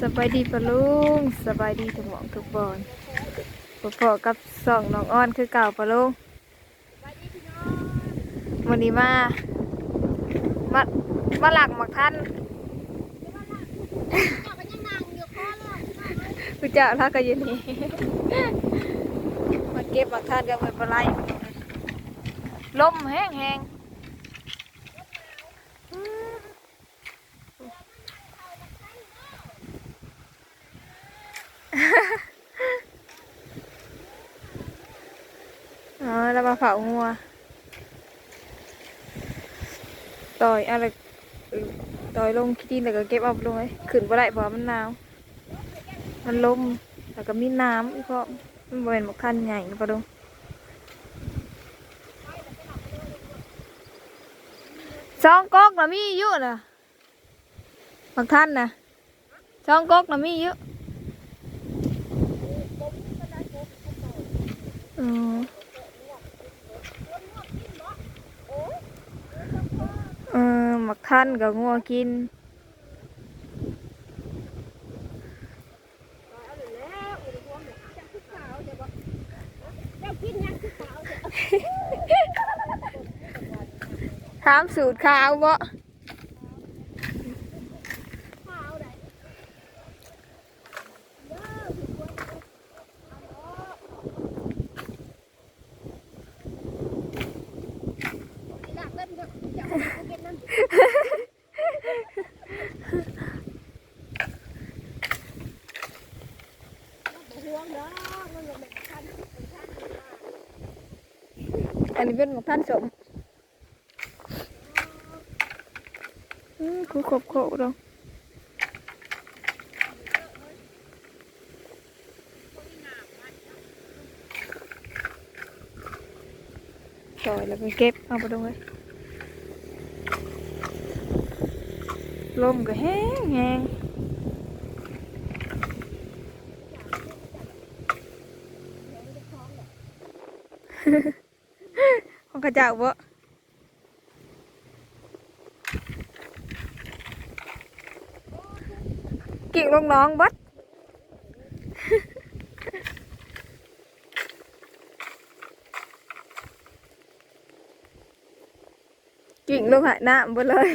สบายดีปะลุงสบายดีทุกหมองทุกบอนพอๆกับสองน้องอ้อนคือเก่าปะลุงวันนี้มามามาหลักหมักท่านคือเจ้าท่าก็อยืนนี่มาเก็บหมักท่านกันไปปลาไหลลมแห้งแห้งอ๋อแล้วมา เผางัวต่อยอะไรต่อยลงขี้ดินแล้วก็เก็บเอาลงไว้ขึ้นบ่ได้เพราะมันหนาว มันลมแล้วก็มีน้ำอีกเพราะมันบ่เป็นหมกทันใหญ่นะปะดงสองก๊อกนะมีเยอะนะหมกทันนะสองก๊อกนะมีเยอะอ๋อ เออ หมักท่านกับงัวกินถามสูตรข้าวบ่ อันนี้เป็นหมักท่านสมอืมคือขบโคกดองซอยแล้วก็เก็บเอาไปตรงเลยลมก็แห้งแห้ง ของกระ เจ้าบ่กิ่งลงน้องบัดกิ่งลงหายน้ำไปเลย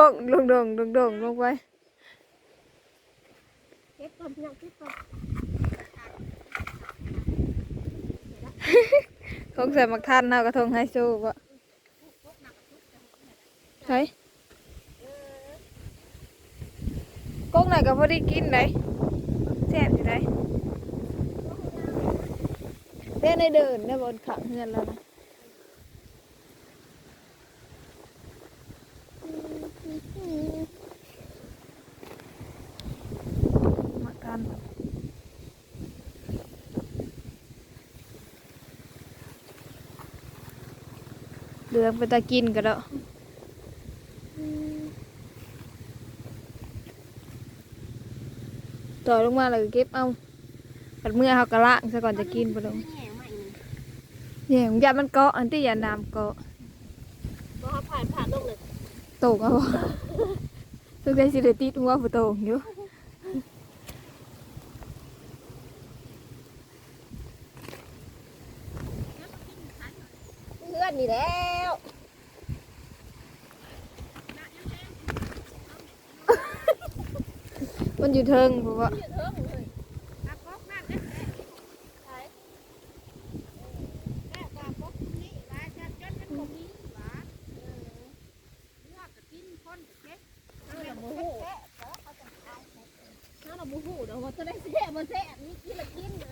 พวกลงดงดงดงลงไปเก็บก่อนพี่น้องเก็บก่อนทงใส่มักท่านเฮากระทงให้สู้บ่ใช่ก๊กไหนก็พอได้กินได้แซ่บอยู่ได้เต้นได้เดินได้บนขังเฮือนแล้วนะมากันเหลืองไปตากินก็แล้วต่อลงมาแล้วก็เก็บเอาปัดเมื่อเขากระล่างซะก่อนจะกินไปลงแง่ใหม่นี่แย่งยามันเกาะอันที่ยาน้ำเกาะ บ่ผ่านผ่านลงเลย โตกเอาบ่สุดท้ายสิได้ติดหัวผู้โตกอยู่เพื่อนนี่แล้วมันอยู่เทิงเพราะว่าเทิงเลยตาป๊อกนั่นนะใช่แม่ตาป๊อกนี่หลายชาติจนมันบ่มีหวาเออเลือกก็กินคนก็เก็บเออบ่ฮู้ถ้าเราบ่ฮู้เดี๋ยวว่าจะได้แซ่บ่แซ่นี่กินละกินเลย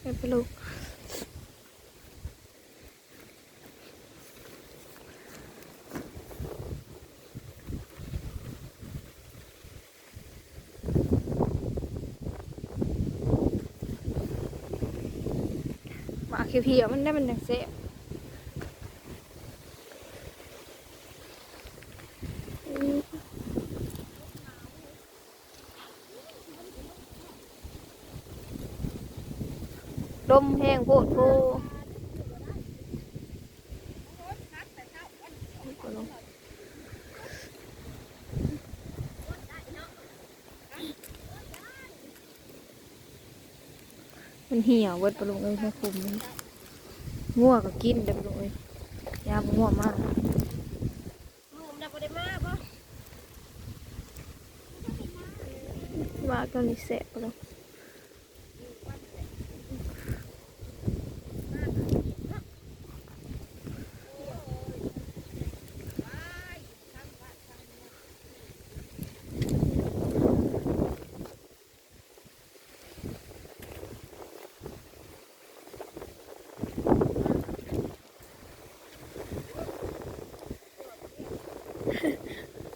ไม่ไป ลูกมาคือพี่มันได้มันจังเสีย ลมแห้งโพดโพมันเหี่ยวเวิดปลาลุงเอ้ยมาคุมมันง่วก็กินเด้ปลุงเอ้ยยามง่วมากลูกน่ะบ่ได้มาบ่ว่าก็มีแสบปลาลุง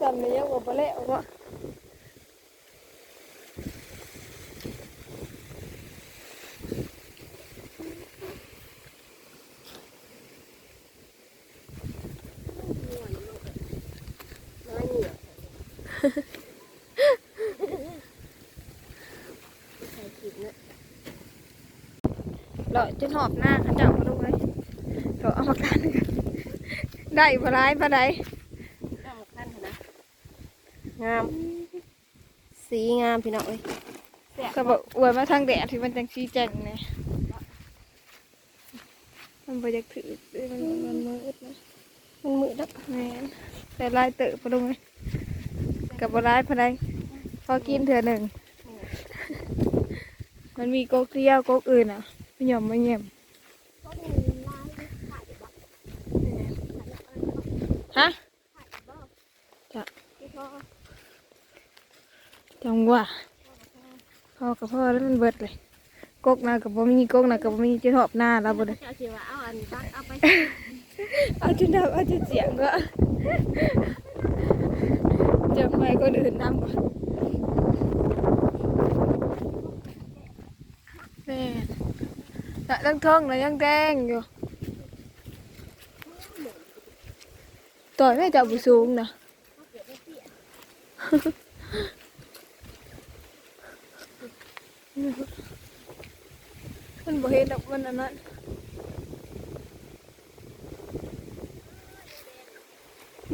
จำเลยยังบอกไปแล้วว่าน้อยเหนียวใส่ขิงเนอะเราจะหอบหน้าเขาจับมาดูเลยเราเอามากันได้ปลาร้ายปลาใดเอาขั้นเถอะนะงาม สี งามพี่น้องเอ้ยก็บอกอวยมาทางแดดที่มันจังชี้แจงเนี่ยมันไปจากถือมันมันมืดนะมันมืดแล้วแม่นแต่ลายเตอะปลาดูไหมกับปลาร้ายปลาใดพอกินเถื่อหนึ่ง มันมีโกกเดียวโกกอื่นอะไม่ยอมไม่เงียบฮะจะ จังหว่าพ่อกับพ่อแล้วมันเบิดเลยกกหนากับบ่มีกกหนากับบ่มีจะหอบหน้าเราบ่ได้เจ้าสิว่าเอาอันบักเอาไปเอาจนดับเอาจนเสียงก็จะไปก็เดินนำก่อนแม่แต่ตั้งท้องแล้วยังแดงอยู่ต่อยไม่จับบุสูงนะ มันบ่เห็นดอกมันอันนั้น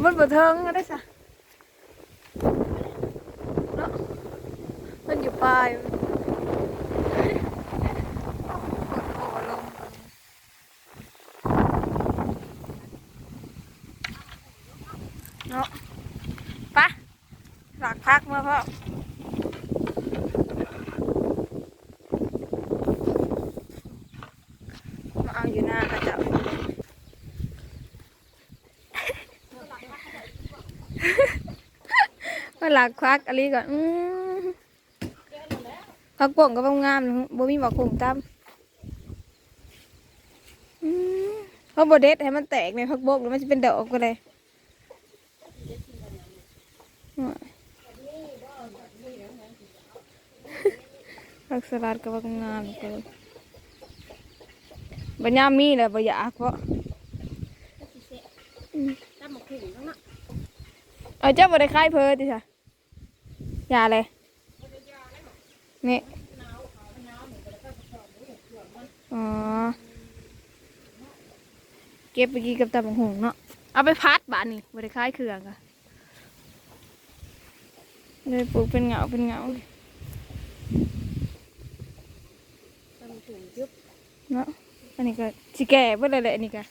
มันบ่เทิงอะได้สะเนาะมันอยู่ปลายมันโอ้ลงเนาะไปะหลักพักมาพ่อมาเอยู่หน้ากระจ้ามาหลักควักอะไรก่อนอืมพักป่งก็บ่งามบ่มีหมอกคงตามอืมเพราะบเด็ดให้มันแตกในพักบกแล้วมันจะเป็นดอกก็เลยผักสลัดก็บ่งามก็เลย บัญญามมีแหละบ่อยากเพราะตั้มหมกขิงแล้วเนาะเอาเจ้าบ่ได้คายเพอติค่ะอย่าเลยนี่อ๋อเก็บไปกินกับตาบังหงเนาะเอาไปพัดบานนี่บ่ได้คายเครื่องอะเลยปลูกเป็นเหงาเป็นเหงาตั้มถึงยุบเนาะอั นนี้ก็สิแก่เบิดเลยแหละอันนี้ก็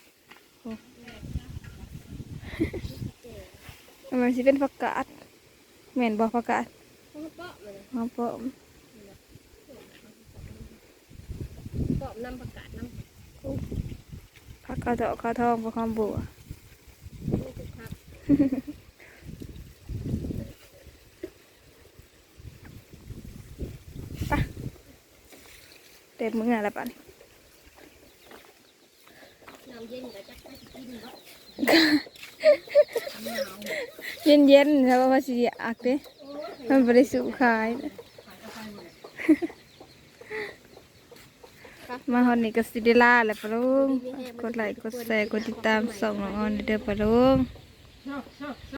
โอ้มันสิเป็นผักกาดแม่นบ่ผักกาดเพราะมันเปาะเลยมาปอมเปาะน้ำประกาศน้ำผักกาดดอกกาทองบ่คำบัวลูกครับเต็มมืออะไรปะนี่น้ำ เย็นเย็นเย็นๆแล้วว่าสิอักเด้มันบ่ได้สุขายมาฮอนนี่ก็สิเดล่าแหละปะลุงกดไลค์กดแชร์กดติดตามส่งน้องออนเด้อปะลุง